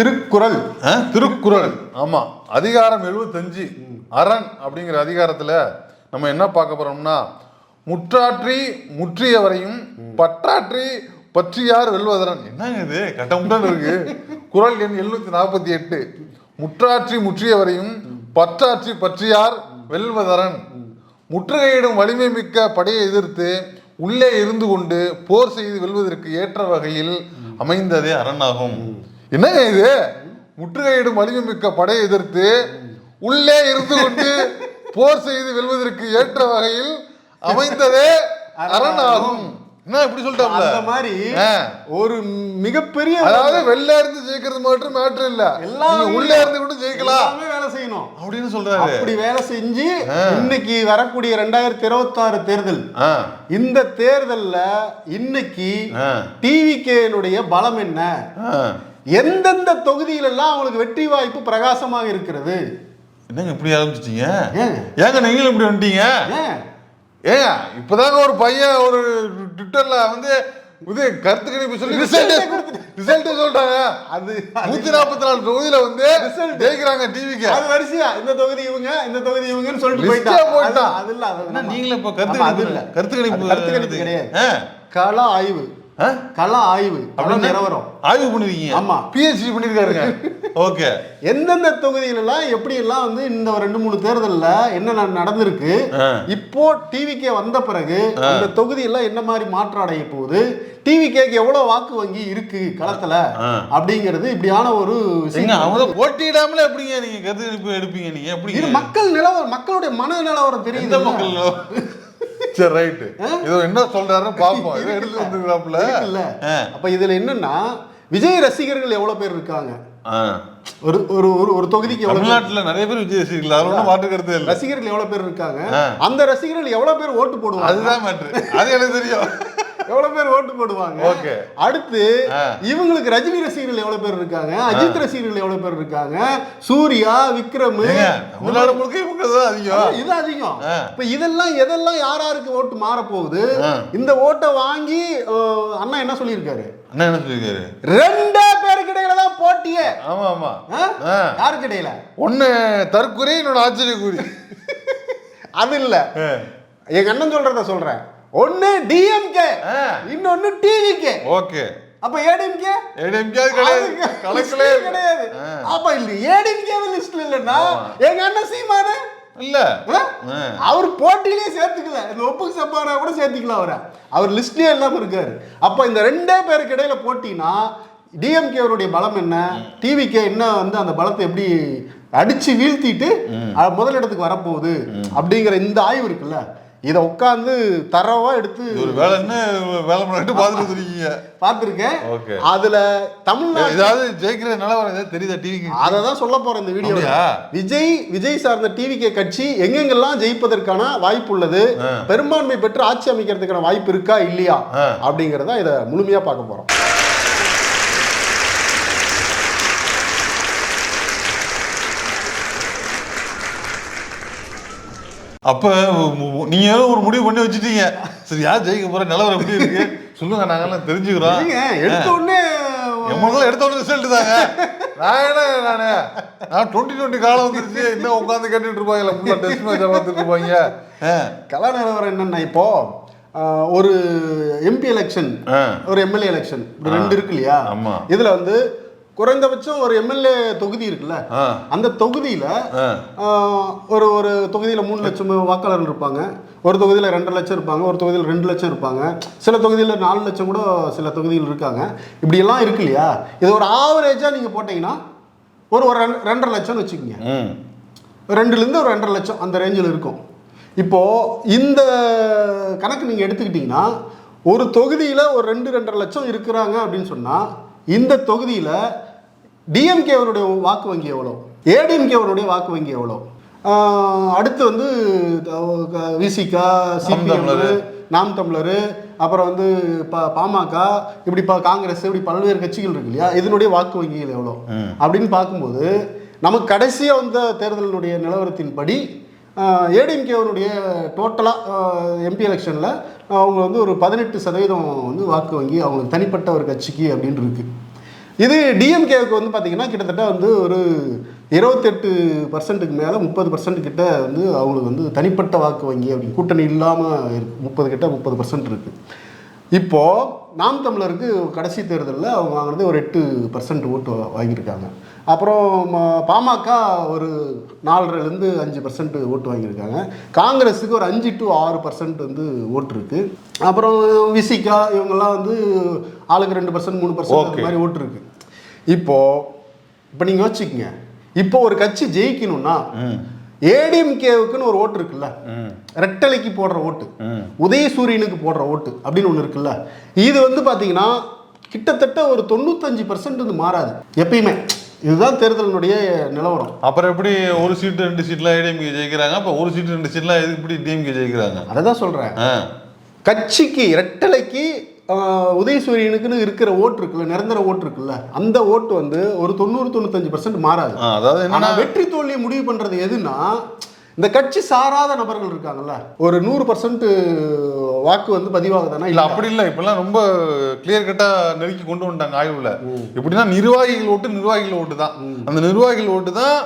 திருக்குறள். திருக்குறள். ஆமா. அதிகாரம் எழுபத்தஞ்சு அரண் அப்படிங்கிற அதிகாரத்துல நம்ம என்ன பார்க்க போறோம்னா முற்றாற்றி முற்றியவரையும் பற்றாற்றி பற்றியார் வெல்வதரன் என்னங்க இது? கட்டமுடன் இருக்கு. குறள் எண் எழுநூத்தி நாற்பத்தி எட்டு. முற்றாற்றி முற்றியவரையும் பற்றாற்றி பற்றியார் வெல்வதரன் முற்றுகையிடும் வலிமை மிக்க படையை எதிர்த்து உள்ளே இருந்து கொண்டு போர் செய்து வெல்வதற்கு ஏற்ற வகையில் அமைந்ததே அரணாகும். என்னங்க இது? முற்றுகையிடும் வலிமை மிக்க படையை எதிர்த்து உள்ளே இருந்து கொண்டு போர் செய்து வெல்வதற்கு ஏற்ற வகையில் அமைந்ததே அரணாகும். என்ன இப்படி சொல்லிட்டாப்ல? அந்த மாதிரி. ஒரு மிகப்பெரிய அதாவது வெளில இருந்து ஜெயிக்கிறது மட்டும் மேட்ரு இல்ல. எல்லாமே உள்ளே இருந்து கூட ஜெயிக்கலாம். வேலை செய்யணும். அப்படின்னு சொல்றாரு. அப்படி வேலை செஞ்சு இன்னைக்கு வரக்கூடிய ரெண்டாயிரத்தி இருபத்தாறு தேர்தல். ஆ, இந்த தேர்தல்ல இன்னைக்கு டிவிகேனுடைய பலம் என்ன. எந்தெந்த தொகுதியிலெல்லாம் அவங்களுக்கு வெற்றி வாய்ப்பு பிரகாசமாக இருக்கிறது? என்னங்க இப்படி ஆரம்பிச்சிட்டீங்க? ஏங்க. நீங்களும் இப்படி வந்துட்டீங்க? ஏங்க. இப்பதாங்க ஒரு பையன் ஒரு ட்விட்டர்ல வந்து இது கருத்து கணிப்பு சொல்லி ரிசல்ட் ரிசல்ட் சொல்றாங்க. அது நூத்தி நாற்பத்தி நாலு தொகுதியில வந்து ஜெயிக்கிறாங்க டிவிக்கு அது வரிசையா? இந்த தொகுதி இவங்க இந்த தொகுதி இவங்கன்னு சொல்லிட்டு போயிட்டான். அது- இல்ல நீங்களும் இப்ப கருத்து அது இல்ல. கருத்து கணிப்பு கருத்து கணிப்பு கிடையாது. கள ஆய்வு கள ஆய்வு. அப்படின்னா நிலவரம். ஆய்வு பண்ணிருக்கீங்க ஆமா. பிஹெச்டி பண்ணிருக்காருங்க. ஓகே. எந்தெந்த தொகுதியிலலாம் எப்படி எல்லாம் வந்து இந்த ரெண்டு மூணு தேர்தல்ல என்ன நடந்திருக்கு. இப்போ டிவிகே வந்த பிறகு அந்த தொகுதியெல்லாம் என்ன மாதிரி மாற்றம் அடைய போகுது டிவிகேக்கு எவ்வளவு வாக்கு வங்கி இருக்கு களத்துல. அப்படிங்கிறது இப்படியான ஒரு அவங்க போட்டியிடாமலே எப்படிங்க நீங்க கருத்து எடுப்பீங்க நீங்க? எப்படி மக்கள் நிலவரம் மக்களுடைய மன நிலவரம் தெரியுது மக்கள் சரி ரைட்டு இதோ என்ன சொல்றாருன்னு பாப்போம் இதை எடுத்து வந்துக்கிறாப்புல இல்ல. அப்ப இதுல என்னன்னா விஜய் ரசிகர்கள் எவ்வளவு பேர் இருக்காங்க. ஒரு ஒரு ஒரு ஒரு தொகுதிக்கு தமிழ்நாட்டுல நிறைய பேர் விஜய் ரசிகர்கள். அதுல ஒன்றும் மாற்று கருத்து இல்லை. ரசிகர்கள் எவ்வளவு பேர் இருக்காங்க. அந்த ரசிகர்கள் எவ்வளவு பேர் ஓட்டு போடுவாங்க? அதுதான் மேட்ரு அது எனக்கு தெரியும். எவ்வளவு பேர் ஓட்டு போடுவாங்க? Okay. அடுத்து. இவங்களுக்கு ரஜினி ரசிகர்கள் எவ்வளவு பேர் இருக்காங்க? அஜித் ரசிகர்கள் எவ்வளவு பேர் இருக்காங்க? சூர்யா விக்ரம் தமிழ்நாடு முழுக்க இவங்க அதிகம். இது அதிகம். இப்ப இதெல்லாம் எதெல்லாம் யார் யாருக்கு ஓட்டு மாற போகுது. இந்த ஓட்டை வாங்கி அண்ணா என்ன சொல்லியிருக்காரு? அண்ணா என்ன சொல்லியிருக்காரு? ரெண்டே பேருக்கு இடையில தான் போட்டியே. ஆமா ஆமா. யாருக்கு இடையில? ஒண்ணு தற்குறி இன்னொன்னு ஆச்சரியக்குறி. அது இல்ல. எங்க அண்ணன் சொல்றத சொல்றேன். ஒண்ணு டிஎம்கே. இன்னொன்னு டிவிகே ஓகே. அப்ப ஏடிஎம்கே ஏடிஎம்கே கிடையாது. கணக்குலே கிடையாது. அப்ப இல்ல ஏடிஎம்கே லிஸ்ட்ல இல்லன்னா எங்க அண்ணன் சீமானு? இல்ல. அவர் போட்டியிலே சேர்த்துக்கல. இந்த ஒப்புக்கு சப்பானா கூட சேர்த்துக்கலாம் அவரை. அவர் லிஸ்ட்லயே இல்லாம இருக்காரு. அப்ப இந்த ரெண்டே பேருக்கு இடையில போட்டினா டிஎம்கே அவருடைய பலம் என்ன? டிவிகே என்ன வந்து அந்த பலத்தை எப்படி அடிச்சு வீழ்த்திட்டு முதலிடத்துக்கு வரப்போகுது அப்படிங்கிற இந்த ஆய்வு இருக்குல்ல. இதை உட்காந்து தரவா எடுத்து ஒரு வேலைன்னு வேலை பண்ணிட்டு பார்த்துட்டு இருக்கீங்க பார்த்துருக்கேன். ஓகே. அதுல தமிழ்நாடு ஏதாவது ஜெயிக்கிற நிலவரம் ஏதாவது தெரியுதா டிவிக்கு அதை தான் சொல்ல போறேன் இந்த வீடியோ? விஜய் விஜய் சார்ந்த டிவிகே கட்சி எங்கெங்கெல்லாம் ஜெயிப்பதற்கான வாய்ப்பு உள்ளது? பெரும்பான்மை பெற்று ஆட்சி அமைக்கிறதுக்கான வாய்ப்பு இருக்கா இல்லையா. அப்படிங்கறத இதை முழுமையா பார்க்க போறோம். அப்ப நீங்க ஒரு முடிவு பண்ணி வச்சுட்டீங்க. சரி யார் ஜெயிக்க போற? நிலவரம் எப்படி இருக்கு. சொல்லுங்க நாங்கெல்லாம் தெரிஞ்சுக்கிறோம். எடுத்த உடனே எம்மளும் எடுத்த உடனே ரிசல்ட் தாங்க. நான் என்ன நானு? நான் டுவெண்ட்டி டுவெண்ட்டி காலம் வந்துருச்சு. இன்னும் உட்காந்து கேட்டுட்டு இருப்பாங்கல்ல. ஃபுல்லா டெஸ்ட் மேட்ச் பார்த்துட்டு இருப்பாங்க. கலா நிலவரம் என்னன்னா இப்போ ஒரு எம்பி எலெக்ஷன். ஒரு எம்எல்ஏ எலெக்ஷன் ரெண்டு இருக்கு இல்லையா. இதுல வந்து குறைந்தபட்சம் ஒரு எம்எல்ஏ தொகுதி இருக்குல்ல. அந்த தொகுதியில ஒரு ஒரு தொகுதியில மூணு லட்சம் வாக்காளர்கள் இருப்பாங்க. ஒரு தொகுதியில ரெண்டு லட்சம் இருப்பாங்க ஒரு தொகுதியில் ரெண்டு லட்சம் இருப்பாங்க. சில தொகுதியில நாலு லட்சம் கூட சில தொகுதிகள் இருக்காங்க. இப்படியெல்லாம் இருக்கு இல்லையா? இது ஒரு ஆவரேஜா நீங்க போட்டீங்கன்னா ஒரு ஒரு ரெண்டு- ரெண்டரை லட்சம்னு வச்சுக்கோங்க. ரெண்டுலேருந்து ஒரு ரெண்டரை லட்சம் அந்த ரேஞ்சில் இருக்கும். இப்போ இந்த கணக்கு நீங்கள் எடுத்துக்கிட்டிங்கன்னா ஒரு தொகுதியில் ஒரு ரெண்டு ரெண்டரை லட்சம் இருக்கிறாங்க அப்படின்னு சொன்னால் இந்த தொகுதியில் டிஎம்கேவருடைய வாக்கு வங்கி எவ்வளோ? ஏடிஎம்கேவருடைய வாக்கு வங்கி எவ்வளோ? அடுத்து வந்து விசிகா சிபிஎம். நாம் தமிழர். அப்புறம் வந்து ப பாமக இப்படி ப காங்கிரஸ் இப்படி பல்வேறு கட்சிகள் இருக்கு இல்லையா? இதனுடைய வாக்கு வங்கிகள் எவ்வளோ? அப்படின்னு பார்க்கும்போது நமக்கு கடைசியாக வந்த தேர்தலினுடைய நிலவரத்தின்படி ஏடிஎம்கேவனுடைய டோட்டலாக எம்பி எலெக்ஷனில் அவங்க வந்து ஒரு பதினெட்டு சதவீதம் வந்து வாக்கு வங்கி அவங்களுக்கு தனிப்பட்ட ஒரு கட்சிக்கு அப்படின்னு இருக்கு. இது டிஎம்கேவுக்கு வந்து பார்த்தீங்கன்னா கிட்டத்தட்ட வந்து ஒரு இருபத்தெட்டு பர்சன்ட்டுக்கு மேலே முப்பது பர்சன்ட் கிட்ட வந்து அவங்களுக்கு வந்து தனிப்பட்ட வாக்கு வங்கி அப்படி கூட்டணி இல்லாமல் இருக்கு. முப்பது கிட்ட முப்பது பர்சன்ட் இருக்குது இப்போது நாம் தமிழருக்கு கடைசி தேர்தலில் அவங்க வாங்கினது ஒரு எட்டு பர்சன்ட் ஓட்டு வாங்கியிருக்காங்க. அப்புறம் பாமக ஒரு நாலரைலேருந்து அஞ்சு பர்சன்ட் ஓட்டு வாங்கியிருக்காங்க. காங்கிரஸுக்கு ஒரு அஞ்சு டு ஆறு பர்சன்ட் வந்து ஓட்டு இருக்கு. அப்புறம் விசிகா இவங்கெல்லாம் வந்து ஆளுக்கு ரெண்டு பர்சன்ட் மூணு பர்சன்ட். மாதிரி ஓட்டு இருக்கு. இப்போ இப்போ நீங்கள் யோசிச்சுக்கங்க. இப்போ ஒரு கட்சி ஜெயிக்கணும்னா ஏடிஎம்கேவுக்குன்னு ஒரு ஓட்டு இருக்குல்ல? ரெட்டலைக்கு போடுற ஓட்டு. உதயசூரியனுக்கு போடுற ஓட்டு அப்படின்னு ஒன்று இருக்குல்ல? இது வந்து பார்த்தீங்கன்னா கிட்டத்தட்ட ஒரு தொண்ணூத்தஞ்சு பர்சன்ட் வந்து மாறாது. எப்பயுமே. இதுதான் தேர்தலினுடைய நிலவரம். அப்புறம் எப்படி ஒரு சீட்டு ரெண்டு சீட்லாம் ஏடிஎம்கே ஜெயிக்கிறாங்க? அப்ப ஒரு சீட்டு ரெண்டு சீட்லாம் எதுக்கு இப்படி டிஎம்கே ஜெயிக்கிறாங்க? அதை தான் சொல்கிறேன். கட்சிக்கு ரெட்டலைக்கு உதயசூரியனுக்குன்னு இருக்கிற ஓட்டு இருக்குல்ல நிரந்தர ஓட்டு இருக்குல்ல அந்த ஓட்டு வந்து ஒரு தொண்ணூறு தொண்ணூத்தஞ்சு பர்சன்ட் மாறாது. அதாவது ஆனா என்னன்னா வெற்றி தோல்வியை முடிவு பண்றது எதுன்னா இந்த கட்சி சாராத நபர்கள் இருக்காங்கல்ல ஒரு நூறு பர்சன்ட் வாக்கு வந்து பதிவாகுதானா இல்ல அப்படி இல்ல. இப்பெல்லாம் ரொம்ப கிளியர் கட்டா நெருக்கி கொண்டு வந்துட்டாங்க ஆய்வுல. எப்படின்னா நிர்வாகிகள் ஓட்டு நிர்வாகிகள் ஓட்டு தான். அந்த நிர்வாகிகள் ஓட்டு தான்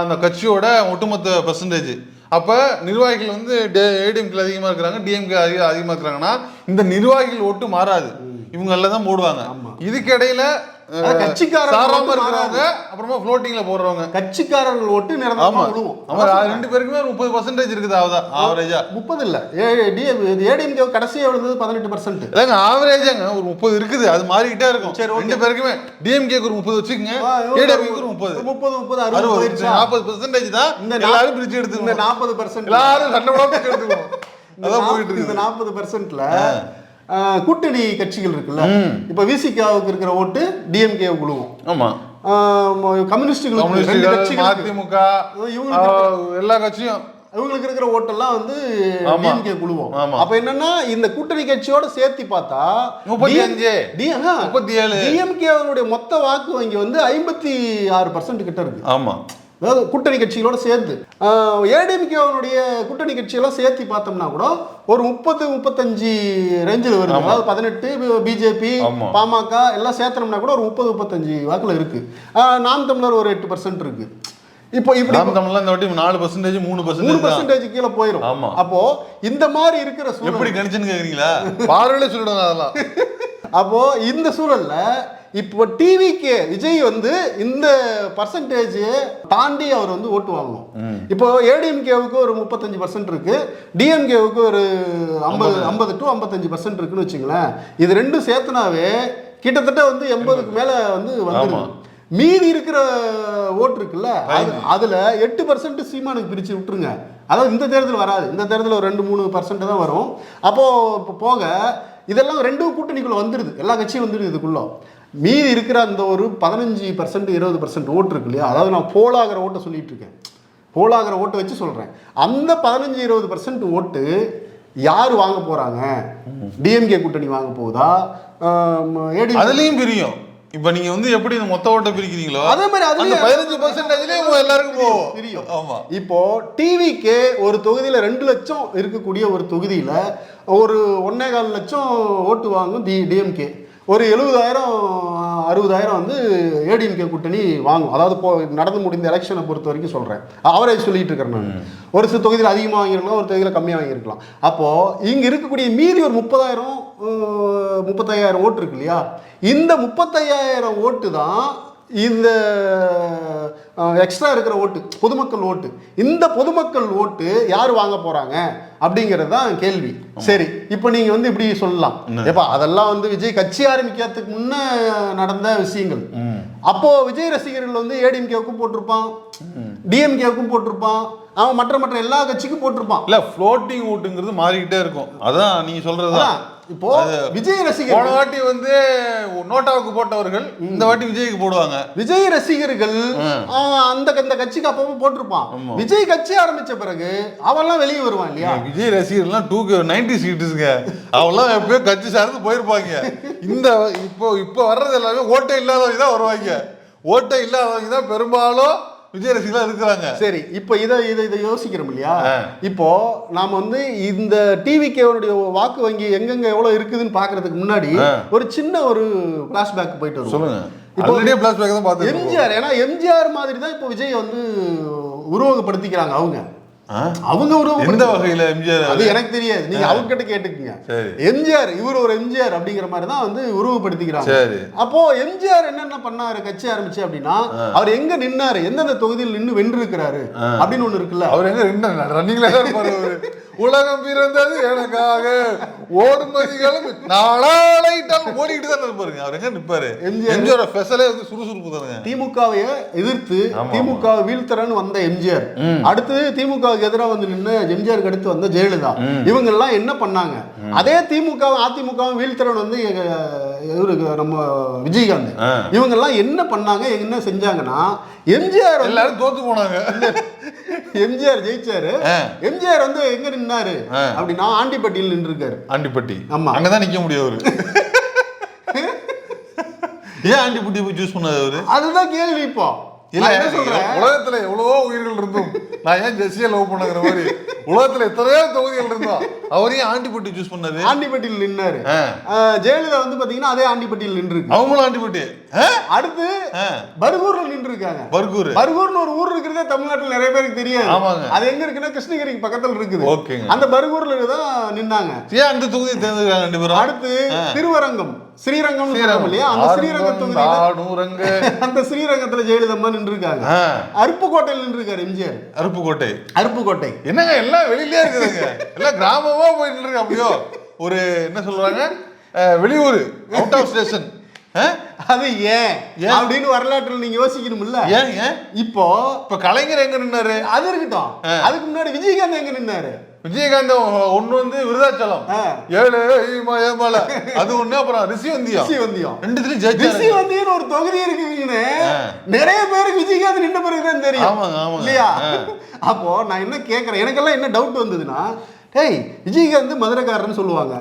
அந்த கட்சியோட ஒட்டுமொத்த பெர்சன்டேஜ் அப்ப நிர்வாகிகள் வந்து ஏடிஎம்கே அதிகமா இருக்கிறாங்க டிஎம்கே அதிக அதிகமா இருக்கிறாங்கன்னா இந்த நிர்வாகிகள் ஓட்டு மாறாது. இவங்க எல்லாம் தான் போடுவாங்க. இதுக்கு இடையில அஹ், அதான் கட்சிக்காரங்க இருக்கிறவங்க அப்புறமா ஃப்ளோட்டிங்ல போடுறவங்க. கட்சிக்காரர்கள் ஓட்டு நிரந்தரமா விழுவும். ஆமா ரெண்டு பேருக்குமே முப்பது பர்சன்டேஜ் இருக்குது அவதான் ஆவரேஜா முப்பது இல்ல. ஏடிஎம்கே கடைசியா விழுந்தது பதினெட்டு பர்சன்ட் இல்லைங்க ஆவரேஜாங்க ஒரு முப்பது இருக்குது அது மாறிக்கிட்டே இருக்கும். சரி. ரெண்டு பேருக்குமே டிஎம்கேக்கு ஒரு முப்பது வச்சுக்கோங்க. ஒரு முப்பது. முப்பது முப்பது அறுபது? நாற்பது பெர்சன்டேஜ் தான் இந்த எல்லாரும் பிரிச்சு இந்த எடுத்துக்கணும் நாற்பது பர்சன்ட் எல்லாரும் சண்டை எடுத்துக்கணும். அதான் போயிட்டு இருக்குது. நாற்பது பர்சன்ட்ல கூட்டணி கட்சிகள் இருக்குல்ல. இப்ப விசிகாவுக்கு இருக்கிற ஓட்டு டிஎம்கே விழுவும் ஆமா. ஆஹ் கம்யூனிஸ்டுகளுக்கு ஆஹ், எல்லா கட்சியும். இவங்களுக்கு இருக்கிற ஓட்டெல்லாம் வந்து. டிஎம்கே குழுவோம். ஆமா. அப்ப என்னன்னா இந்த கூட்டணி கட்சியோட சேர்த்து பார்த்தா முப்பத்தி அஞ்சு. முப்பத்தி ஏழு. டிஎம்கே அவனுடைய மொத்த வாக்கு வங்கி வந்து ஐம்பத்தி ஆறு பர்சன்ட் கிட்ட இருக்கு. ஆமா. அதாவது கூட்டணி கட்சிகளோட சேர்த்து ஏடிஎம்கே அவனுடைய கூட்டணி கட்சியெல்லாம் சேர்த்து பார்த்தோம்னா கூட ஒரு முப்பது முப்பத்தஞ்சு ரேஞ்சில் வருது. அதாவது பதினெட்டு பிஜேபி. பாமக எல்லாம் சேர்த்தனோம்னா கூட ஒரு முப்பது முப்பத்தஞ்சு வாக்குல இருக்கு. ஆஹ் நாம் தமிழர் ஒரு எட்டு பர்சன்ட் இருக்கு. இப்போ இப்படி தமிழ்ல இந்த வாட்டி நாலு பர்சன்டேஜ் மூணு பர்சன்டேஜ் பர்சன்டேஜ் கீழே போயிடும் ஆமா. அப்போ இந்த மாதிரி இருக்கிற சூழல் எப்படி கணிச்சுன்னு கேக்குறீங்களா? பார்வையில சொல்லிடுங்க அதெல்லாம். அப்போ இந்த சூழல்ல இப்போ டிவிக்கு விஜய் வந்து இந்த பர்சன்டேஜ் தாண்டி அவர் வந்து ஓட்டு வாங்கணும். இப்போ ஏடிஎம்கேவுக்கு ஒரு முப்பத்தஞ்சு பர்சன்ட் இருக்கு. டிஎம்கேவுக்கு ஒரு ஐம்பது ஐம்பது. டு ஐம்பத்தஞ்சு பர்சன்ட் இருக்குன்னு வச்சுங்களேன். இது ரெண்டும் சேர்த்துனாவே கிட்டத்தட்ட வந்து எண்பதுக்கு மேல வந்து வந்துடும் மீதி இருக்கிற ஓட்டு இருக்குல்ல அது அதுல எட்டு பர்சன்ட் சீமானுக்கு பிரிச்சு விட்டுருங்க. அதாவது இந்த தேர்தல் வராது. இந்த தேர்தல் ஒரு ரெண்டு மூணு பர்சன்ட் தான் வரும். அப்போ இப்போ போக இதெல்லாம் ரெண்டும் கூட்டணிக்குள்ள வந்துடுது எல்லா கட்சியும் வந்துடுது இதுக்குள்ள. மீதி இருக்கிற அந்த ஒரு பதினஞ்சு பர்சன்ட் இருபது பர்சன்ட் ஓட்டு இருக்கு இல்லையா? அதாவது நான் போலாகிற ஓட்டை சொல்லிட்டு இருக்கேன். போலாகிற ஓட்டை வச்சு சொல்றேன். அந்த பதினஞ்சு இருபது பர்சன்ட் ஓட்டு யார் வாங்க போறாங்க? டிஎம்கே கூட்டணி வாங்க போகுதா? ஏடி அதுலயும் பிரியும். இப்ப நீங்க வந்து எப்படி இந்த மொத்த ஓட்டை பிரிக்கிறீங்களோ அதே மாதிரி அதுலயும் பதினஞ்சு பர்சன்டேஜ்லயும் எல்லாருக்கும் போகும் பிரியும். ஆமா. இப்போ டிவிக்கு ஒரு தொகுதியில ரெண்டு லட்சம் இருக்கக்கூடிய ஒரு தொகுதியில ஒரு ஒன்னே கால் லட்சம் ஓட்டு வாங்கும் டி டிஎம்கே ஒரு எழுபதாயிரம் அறுபதாயிரம் வந்து ஏடிஎம்கே கூட்டணி வாங்கும். அதாவது இப்போ நடந்து முடிந்த எலெக்ஷனை பொறுத்த வரைக்கும் சொல்கிறேன் அவரேஜ் சொல்லிட்டு இருக்கிறேன் நான். ஒரு சில தொகுதியில் அதிகமாக வாங்கியிருக்கலாம் ஒரு தொகுதியில் கம்மியாக வாங்கியிருக்கலாம். அப்போது இங்கே இருக்கக்கூடிய மீதி ஒரு முப்பதாயிரம் முப்பத்தையாயிரம் ஓட்டு இருக்கு இல்லையா? இந்த முப்பத்தையாயிரம் ஓட்டு தான் இந்த எக்ஸ்ட்ரா இருக்கிற ஓட்டு பொதுமக்கள் ஓட்டு. இந்த பொதுமக்கள் ஓட்டு யார் வாங்க போறாங்க அப்படிங்கிறது தான் கேள்வி சரி இப்போ நீங்க வந்து இப்படி சொல்லலாம். ஏப்பா அதெல்லாம் வந்து விஜய் கட்சி ஆரம்பிக்கிறதுக்கு முன்ன நடந்த விஷயங்கள். அப்போ விஜய் ரசிகர்கள் வந்து ஏடிஎம்கேவுக்கும் போட்டிருப்பான் டிஎம்கேவுக்கும் போட்டிருப்பான் அவன் மற்ற மற்ற எல்லா கட்சிக்கும் போட்டிருப்பான். இல்ல ஃப்ளோட்டிங் ஓட்டுங்கிறது மாறிக்கிட்டே இருக்கும். அதான் நீங்க சொல்றதுதான். இப்போ விஜய் போன ரசிகர்கள் வாட்டி வந்து நோட்டாவுக்கு போட்டவர்கள் இந்த வாட்டி விஜய்க்கு போடுவாங்க. விஜய் ரசிகர்கள் அந்த அந்த கட்சிக்கு அப்பப்போ போட்டிருப்பான். விஜய் கட்சி ஆரம்பிச்ச பிறகு அவன்லாம் வெளியே வருவான் இல்லையா? விஜய் ரசிகர்லாம் டூ நைன்டி சீட்டுங்க அவெல்லாம் எப்பயோ கட்சி சார்ந்து போயிருப்பாங்க. இந்த இப்போ இப்போ வர்றது எல்லாமே ஓட்டை இல்லாதவங்க தான் வருவாங்க. ஓட்டை இல்லாதவங்க தான் பெரும்பாலும் விஜய் ரசிகர்களா இருக்கிறாங்க. சரி இப்போ இதை இதை இதை யோசிக்கிறோம் இல்லையா. இப்போ நாம வந்து இந்த டிவிக்கேவுடைய வாக்கு வங்கி எங்கெங்க எவ்வளவு இருக்குதுன்னு பார்க்கிறதுக்கு முன்னாடி. ஒரு சின்ன ஒரு ஃபிளாஷ்பேக் போயிட்டு வருவோம். சொல்லுங்க. இப்போ ஆல்ரெடியே பிளாஷ்பேக் தான் பார்த்துருக்கோம் எம்ஜிஆர் ஏன்னா எம்ஜிஆர் மாதிரி தான் இப்போ விஜய் வந்து உருவகப்படுத்திக்கிறாங்க அவங்க. அவங்க எந்த உருவகப்படுத்த வகையில எம்ஜிஆர்? அது எனக்கு தெரியாது. நீங்க அவங்க கிட்ட கேட்டுக்குங்க. எம்ஜிஆர் இவர் ஒரு எம்ஜிஆர் அப்படிங்கிற மாதிரி தான் வந்து உருவப்படுத்திக்கிறாங்க. அப்போ எம்ஜிஆர் என்னென்ன பண்ணாரு கட்சி ஆரம்பிச்சு அப்படின்னா அவர் எங்க நின்னாரு எந்தெந்த தொகுதியில் நின்னு வென்றிருக்கிறாரு அப்படின்னு ஒண்ணு இருக்குல்ல. அவர் எங்க என்ன ரன்னிங்ல தான் இருப்பாரு அவரு. உலகம் பிறந்தது எனக்காக. ஓடுமதிகளும் நாளாயிட்டாலும் ஓடிக்கிட்டு தான் இருப்பாருங்க. அவர் எங்க நிப்பாரு? எம்ஜிஆர். ஸ்பெஷலே வந்து சுறுசுறுப்பு தானுங்க. திமுகவை எதிர்த்து திமுக வீழ்த்தரன்னு வந்த எம்ஜிஆர். அடுத்து திமுகவுக்கு எதிராக வந்து நின்று எம்ஜிஆருக்கு அடுத்து வந்த ஜெயலலிதா. இவங்க எல்லாம் என்ன பண்ணாங்க? அதே திமுக அதிமுகவும் வீழ்த்தரன் வந்து இவருக்கு நம்ம விஜயகாந்த். இவங்க எல்லாம் என்ன பண்ணாங்க? என்ன செஞ்சாங்கன்னா எம்ஜிஆர் எல்லாரும் தோத்து போனாங்க. எம்ஜிஆர் ஜெயிச்சாரு. எம்ஜிஆர் வந்து எங்க நின்னாரு. அப்படின்னா ஆண்டிப்பட்டியில் நின்று இருக்காரு ஆண்டிப்பட்டி. ஆமா. அங்கதான் நிக்க முடியும் அவரு. ஏன் ஆண்டிப்பட்டி போய் சூஸ் பண்ணாரு அவரு? அதுதான் கேள்வி இப்போ. இல்ல நான் என்ன சொல்றேன்? உலகத்துல எவ்வளவோ உயிர்கள் இருந்தும் நான் ஏன் ஜெஸ்ஸியை லவ் பண்ணுங்கிற மாதிரி? உலகத்துல எத்தனையோ தொகுதிகள் இருந்தோம். அவரையும் ஆண்டிப்பட்டி சூஸ் பண்ணாரு. ஆண்டிப்பட்டியில் நின்னாரு. ஜெயலலிதா வந்து பாத்தீங்கன்னா அதே ஆண்டிப்பட்டியில் நின்று அவங்களும் ஆண்டிப்பட்டி? அடுத்து. பர்கூர்ல நின்று இருக்காங்க பர்கூர். பர்கூர்னு ஒரு ஊர் இருக்கிறதே தமிழ்நாட்டுல நிறைய பேருக்கு தெரியாது. ஆமாங்க. அது எங்க இருக்குன்னா கிருஷ்ணகிரிக்கு பக்கத்துல இருக்குது. ஓகேங்க. அந்த பர்கூர்ல தான் நின்னாங்க. ஏன் அந்த தொகுதியை பேரும்? அடுத்து திருவரங்கம். ஸ்ரீரங்கம். இல்லையா? அந்த ஸ்ரீரங்க ஆறுமுகம், தொகுதியில ஆடூரங்க. அந்த ஸ்ரீரங்கத்துல ஜெயலலிதா நின்று இருக்காங்க அருப்புக்கோட்டையில் நின்று இருக்காரு எம்ஜிஆர். அருப்புக்கோட்டை. அருப்புக்கோட்டை. என்னங்க எல்லாம் வெளியிலே இருக்குதுங்க. எல்லாம் கிராமமா போயிட்டு இருக்கு அப்படியோ? ஒரு என்ன சொல்றாங்க? வெளியூர் அவுட் ஆஃப் ஸ்டேஷன் அது ஏன்? அப்படின்னு வரலாற்றுல நீங்க யோசிக்கணும்ல. ஏன் இப்போ இப்ப கலைஞர் எங்க நின்னாரு? அது இருக்கட்டும். அதுக்கு முன்னாடி விஜயகாந்த் எங்க நின்னாரு? விஜயகாந்த் ஒண்ணு வந்து விருதாச்சலம். ஏழு ஏமால அது ஒண்ணு அப்புறம் ரிஷிவந்தியம் ரிஷிவந்தியம். ரெண்டுத்துலயும் ரிஷி வந்தின்னு ஒரு தொகுதி இருக்குங்கன்னு. நிறைய பேருக்கு விஜயகாந்த் நின்ற பிறகுதான் தெரியும் ஆமாங்க, ஆமாங்க. இல்லையா. அப்போ நான் என்ன கேட்கறேன் எனக்கெல்லாம் என்ன டவுட் வந்ததுன்னா டேய் விஜயகாந்த் மதுரைக்காரன்னு சொல்லுவாங்க.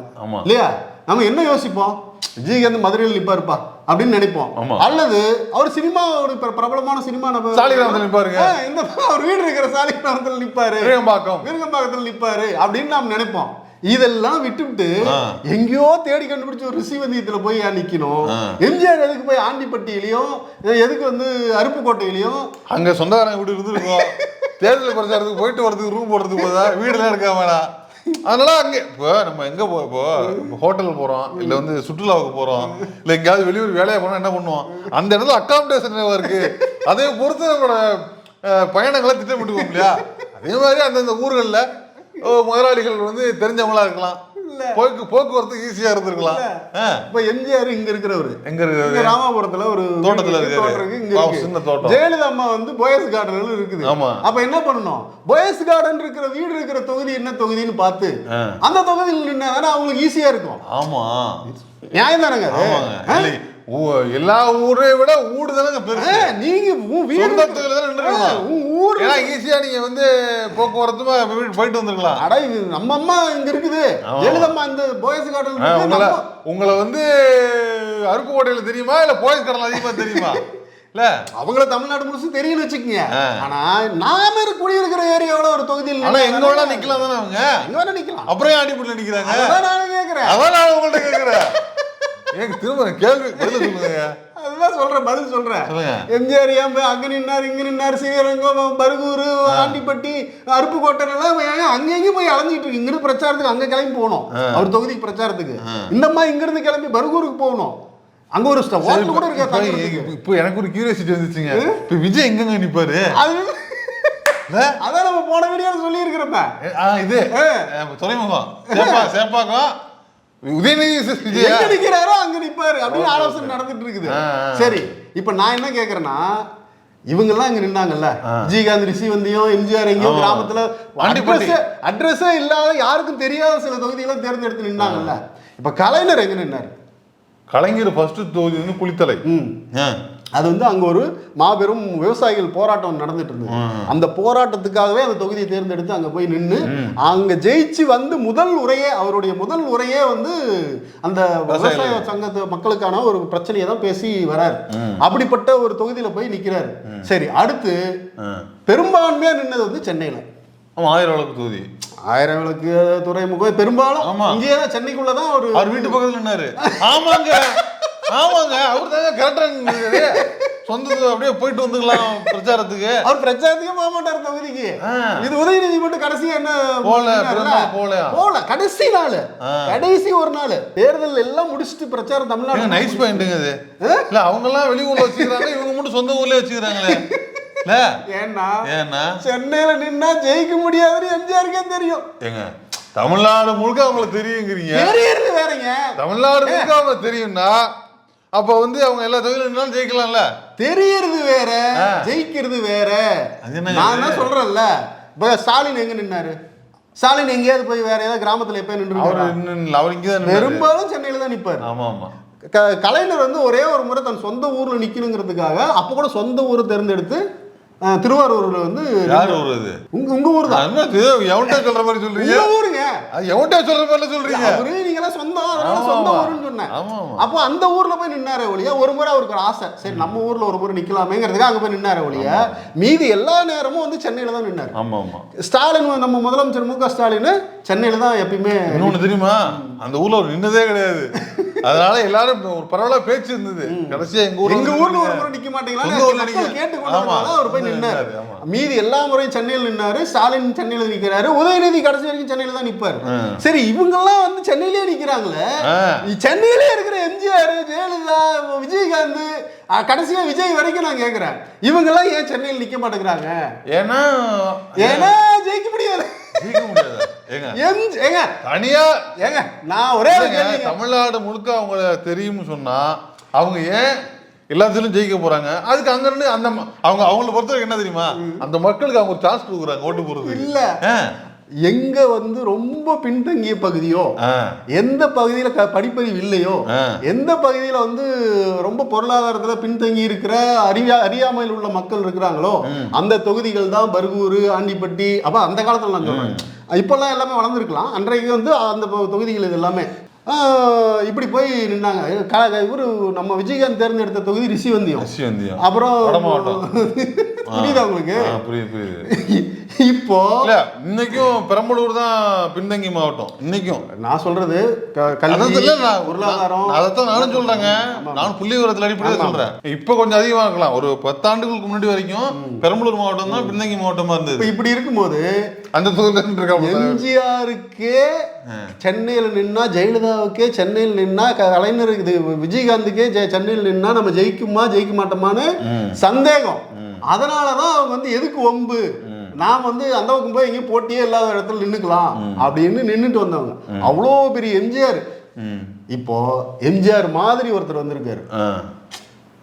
இல்லையா நம்ம என்ன யோசிப்போம் விஜயகாந்த் மதுரையில் நிப்பாருப்பா அப்படின்னு நினைப்போம். அல்லது அவர் சினிமா ஒரு பிர- பிரபலமான சினிமா நம்ம சாலிகிராமத்துல நிப்பாருங்க. ஆ, இந்த அவர் வீடு இருக்கிற சாலிகிராமத்தில் நிப்பாரு. விருகம்பாக்கம். விருகம்பாக்கத்தில் நிப்பாரு அப்படின்னு நாம் நினைப்போம். இதெல்லாம் விட்டுவிட்டு. எங்கேயோ தேடி கண்டுபிடிச்ச ஒரு ரிஷிவந்தியத்துல போய் ஏன் நிக்கணும்? ஆ. எம்ஜிஆர் எதுக்கு போய் ஆண்டிப்பட்டியிலையும் எதுக்கு வந்து அருப்புக்கோட்டையிலையும்? அங்க சொந்தக்காரங்க வீடு இருந்துருக்கோம். தேர்தல் பிரச்சாரத்துக்கு போயிட்டு வரதுக்கு ரூம் போடுறதுக்கு போதா? வீடுலாம் எடுக்க வேணாம் அதனால அங்கே இப்போ நம்ம எங்கே போ இப்போ ஹோட்டல் போகிறோம் இல்லை வந்து சுற்றுலாவுக்கு போகிறோம் இல்லை எங்கேயாவது வெளியூர் வேலையை போனால் என்ன பண்ணுவோம்? அந்த இடத்துல அக்காமடேஷன் இருக்கு. அதை பொறுத்து நம்மளோட பயணங்களை திட்டமிட்டுக்கோம் இல்லையா? அதே மாதிரி அந்தந்த ஊர்களில் முதலாளிகள் வந்து தெரிஞ்சவங்களா இருக்கலாம். போக்கு போக்குவரத்து ஈஸியா இருந்திருக்கலாம். இப்ப எம்ஜிஆர் இங்க இருக்கிறவரு. எங்க இருக்கிறது இங்க ராமாபுரத்துல ஒரு தோட்டத்துல இருக்கு. சின்ன தோட்டம். ஜெயலலிதா அம்மா வந்து போயஸ் கார்டன் இருக்குது. ஆமா. அப்ப என்ன பண்ணணும்? போயஸ் கார்டன் இருக்கிற வீடு இருக்கிற தொகுதி என்ன தொகுதின்னு பார்த்து. அந்த தொகுதியில் நின்னா அவங்களுக்கு ஈஸியா இருக்கும். ஆமா. நியாயம் தானங்க எல்லா ஊரை விட ஊடு தானங்க பெருசு நீங்க உன் வீடு சொந்த தொகுதியில தானே உன் ஊர். ஏன்னா ஈஸியா நீங்க வந்து போக்குவரத்துமா போயிட்டு வந்துருக்கலாம். அட இது நம்ம அம்மா இங்க இருக்குது. ஜெயலலிதா இந்த போயஸ் கார்டன் உங்களை உங்களை வந்து அருப்புக்கோட்டையில தெரியுமா? இல்ல போயஸ் கடல் அதிகமா தெரியுமா? இல்ல. அவங்கள தமிழ்நாடு முழுசு தெரியும்னு வச்சுக்கோங்க. ஆனா நாம குடியிருக்கிற ஏரியாவுல ஒரு தொகுதியில் ஆனா எங்க வேணா நிக்கலாம் தானே அவங்க? எங்க வேணா நிக்கலாம். அப்புறம் ஏன் அடிப்படையில் நிக்கிறாங்க? அதான் நானும் கேக்குறேன். அதான் நான் உங்கள்ட்ட கேக்குறேன். எனக்கு திரும்ப கேள்வி பதில சொல்லுங்க அதுதான் சொல்றேன் பதில் சொல்றேன். எம்ஜிஆர் ஏன் அங்க நின்னார் இங்க நின்னார் ஸ்ரீரங்கம் பருகூர் ஆண்டிப்பட்டி அருப்புக்கோட்டை எல்லாம் ஏன் அங்க எங்கேயும் போய் அலைஞ்சிட்டு இருக்கு. இங்கிருந்து பிரச்சாரத்துக்கு அங்க கிளம்பி போகணும் அவர் தொகுதிக்கு பிரச்சாரத்துக்கு. இந்த மாதிரி இங்க இருந்து கிளம்பி பருகூருக்கு போகணும் அங்க ஒரு ஹோட்டல் கூட இருக்கா இப்ப- எனக்கு ஒரு கியூரியாசிட்டி வந்துச்சுங்க. இப்ப விஜய் எங்கங்க நிப்பாரு? அதான் நம்ம போன வீடியோல சொல்லி இருக்கிறோம் ஆ, இது. துறைமுகம் சேப்பா சேப்பாக்கம். உதயநிதி எங்க நிக்கிறாரோ அங்க நிப்பாரு அப்படின்னு ஆலோசனை நடந்துட்டு இருக்குது. சரி இப்ப நான் என்ன கேக்குறேன்னா இவங்க எல்லாம் இங்க நின்னாங்கல்ல விஜயகாந்த் ரிஷிவந்தியம் எம்ஜிஆர் எங்கேயோ ஆமா. கிராமத்துல ஆண்டிப்பட்டி. அட்ரஸே இல்லாத யாருக்கும் தெரியாத சில தொகுதிகளை தேர்ந்தெடுத்து நின்னாங்கல்ல இப்ப கலைஞர் எங்க நின்னாரு கலைஞர் ஃபர்ஸ்ட் தொகுதி வந்து. ஆ. அது வந்து அங்க ஒரு மாபெரும் விவசாயிகள் போராட்டம் நடந்துட்டு இருந்தது. அந்த போராட்டத்துக்காகவே அந்த தொகுதியை தேர்ந்தெடுத்து அங்க போய் நின்னு அங்க ஜெயிச்சு வந்து முதல் உரையே அவருடைய முதல் உரையே வந்து அந்த விவசாய சங்கத்து மக்களுக்கான ஒரு பிரச்சனையை தான் பேசி வராரு. அப்படிப்பட்ட ஒரு தொகுதியில போய் நிக்கிறாரு. சரி அடுத்து. பெரும்பான்மையா நின்னது வந்து சென்னையில. ஆயிரம் அளவுக்கு தொகுதி. ஆயிரம் விளக்கு துறைமுகம் பெரும்பாலும். இங்கேயே தான் சென்னைக்குள்ளதான் ஒரு அவர் வீட்டு பக்கத்துல நின்னாரு. ஆமாங்க. ஆமாங்க அவர் தாங்க கரெக்டா சொந்தத்துக்கு அப்படியே போயிட்டு வந்துக்கலாம் பிரச்சாரத்துக்கு. அவர் பிரச்சாரத்துக்கே போக மாட்டார் தொகுதிக்கு. இது உதயநிதி மட்டும் கடைசியா என்ன போல, போலயா? போல கடைசி நாள். கடைசி ஒரு நாள். தேர்தல் எல்லாம் முடிச்சுட்டு பிரச்சாரம் தமிழ்நாடு நைஸ் பாயிண்ட்டுங்க இது இல்ல அவங்க எல்லாம் வெளியூர்ல வச்சுக்கிறாங்க இவங்க மட்டும் சொந்த ஊர்லயே வச்சுக்கிறாங்களே. ஏன்னா ஏன்னா? சென்னையில நின்னா ஜெயிக்க முடியாதுன்னு எம்ஜிஆருக்கே தெரியும். ஏங்க தமிழ்நாடு முழுக்க அவங்களுக்கு தெரியுங்கிறீங்க. வேறங்க. தமிழ்நாடு முழுக்க அவங்க தெரியும்னா அப்ப வந்து அவங்க எல்லா தொகுதியிலும் ஜெயிக்கலாம்ல? தெரியறது வேற. ஜெயிக்கிறது வேற. நான் தான் சொல்றேன்ல. இப்ப ஸ்டாலின் எங்க நின்னாரு? ஸ்டாலின் எங்கேயாவது போய் வேற ஏதாவது கிராமத்துல போய் நின்று அவர் நின்னாரு. பெரும்பாலும் சென்னையில தான் நிப்பாரு. ஆமா ஆமா. கலைஞர் வந்து ஒரே ஒரு முறை தன் சொந்த ஊர்ல நிக்கணுங்கிறதுக்காக அப்ப கூட சொந்த ஊரை தேர்ந்தெடுத்து திருவாரூர்ல வந்து யார் ஊர் அது? உங்க உங்க ஊர் தான். என்ன எவன்டா சொல்ற மாதிரி சொல்றீங்க? ஊருங்க. அது எவன்டா சொல்ற மாதிரி சொல்றீங்க? அவரு நீங்களாம் சொந்தம் அதனால சொந்த. ஊருன்னு சொன்னேன். அப்போ அந்த ஊர்ல போய் நின்னாரே ஒழிய ஒரு முறை அவருக்கு ஒரு ஆசை. சரி நம்ம ஊர்ல ஒரு முறை நிக்கலாமேங்கிறதுக்கு அங்க போய் நின்னாரே ஒழிய மீதி எல்லா நேரமும் வந்து சென்னையில தான் நின்னாரு. ஆமா ஆமா. ஸ்டாலின் நம்ம முதலமைச்சர் மு க ஸ்டாலின் சென்னையில தான் எப்பயுமே இன்னொன்னு தெரியுமா? அந்த ஊர்ல அவர் நின்னதே கிடையாது. அதனால எல்லாரும் ஒரு பரவாயில்ல பேச்சு இருந்தது. கடைசியா எங்க ஊர்ல எங்க ஊர்ல ஒரு. முறை நிக்க மாட்டீங்களா. கேட்டு ஆமா. அவர் போய் நின்னாரு. மீதி எல்லா முறையும் சென்னையில் நின்னாரு ஸ்டாலின் சென்னையில நிக்கிறாரு உதயநிதி கடைசி வரைக்கும் சென்னையில தான் நிப்பாரு. சரி இவங்கெல்லாம் வந்து சென்னையிலே நிக்கிறாங்களே. சென்னையிலே இருக்கிற எம்ஜிஆர் ஜெயலலிதா விஜயகாந்த் கடைசியா விஜய் வரைக்கும் நான் கேக்குறேன். இவங்கெல்லாம் ஏன் சென்னையில் நிக்க மாட்டேங்கிறாங்க? ஏன்னா ஏன்னா ஜெயிக்க முடியாது. ஜெயிக்க முடியாது. ஏங்க. தனியா ஏங்க நான் ஒரே. தமிழ்நாடு முழுக்க அவங்க தெரியும்னு சொன்னா அவங்க ஏன் எல்லாத்துலயும் ஜெயிக்க போறாங்க. அதுக்கு அங்க இருந்து அந்த அவங்க அவங்கள பொறுத்த வரைக்கும் என்ன தெரியுமா? அந்த மக்களுக்கு அவங்க ஒரு சான்ஸ் கொடுக்குறாங்க ஓட்டு போறதுக்கு இல்ல. எங்க வந்து ரொம்ப பின்தங்கிய பகுதியோ. எந்த பகுதியில படிப்பறிவு இல்லையோ. எந்த பகுதியில வந்து ரொம்ப பொருளாதாரத்துல பின்தங்கி இருக்கிற அறியா அறியாமையில் உள்ள மக்கள் இருக்கிறாங்களோ அந்த தொகுதிகள் தான் பர்கூர் ஆண்டிப்பட்டி அப்ப அந்த காலத்துல நான் சொல்றேன். இப்பெல்லாம் எல்லாமே வளர்ந்துருக்கலாம். அன்றைக்கு வந்து அந்த தொகுதிகள் இது எல்லாமே. இப்படி போய் நின்னாங்க இவரு நம்ம விஜயகாந்த் தேர்ந்தெடுத்த தொகுதி ரிஷிவந்தியம் ரிஷிவந்தியம். அப்புறம். புரியுதா உங்களுக்கு புரியுது புரியுது இப்போ இல்ல இன்னைக்கும் பெரம்பலூர் தான் பின்தங்கி மாவட்டம். இன்னைக்கும். நான் சொல்றது கல்வி பொருளாதாரம். அதைத்தான் நானும் சொல்றேங்க. நான் புள்ளி விவரத்தில் அடிப்படையில் சொல்றேன். இப்ப கொஞ்சம் அதிகமா இருக்கலாம். ஒரு பத்தாண்டுகளுக்கு முன்னாடி வரைக்கும் பெரம்பலூர் மாவட்டம் தான் பின்தங்கி மாவட்டமா இருந்தது. இப்படி இருக்கும்போது அந்த எம்ஜிஆருக்கே சென்னையில் நின்னா ஜெயலலிதாவுக்கே சென்னையில் நின்னா க- கலைஞருக்கு இது விஜயகாந்துக்கே சென்னையில் நின்னா நம்ம ஜெயிக்குமா ஜெயிக்க மாட்டோமான்னு சந்தேகம். அதனாலதான் அவங்க வந்து எதுக்கு ஒம்பு நாம் வந்து அந்த பக்கம் போய் எங்கேயும் போட்டியே இல்லாத இடத்துல நின்னுக்கலாம் அப்படின்னு நின்னுட்டு வந்தவங்க. அவ்வளோ பெரிய எம்ஜிஆர். இப்போ எம்ஜிஆர் மாதிரி ஒருத்தர் வந்திருக்காரு.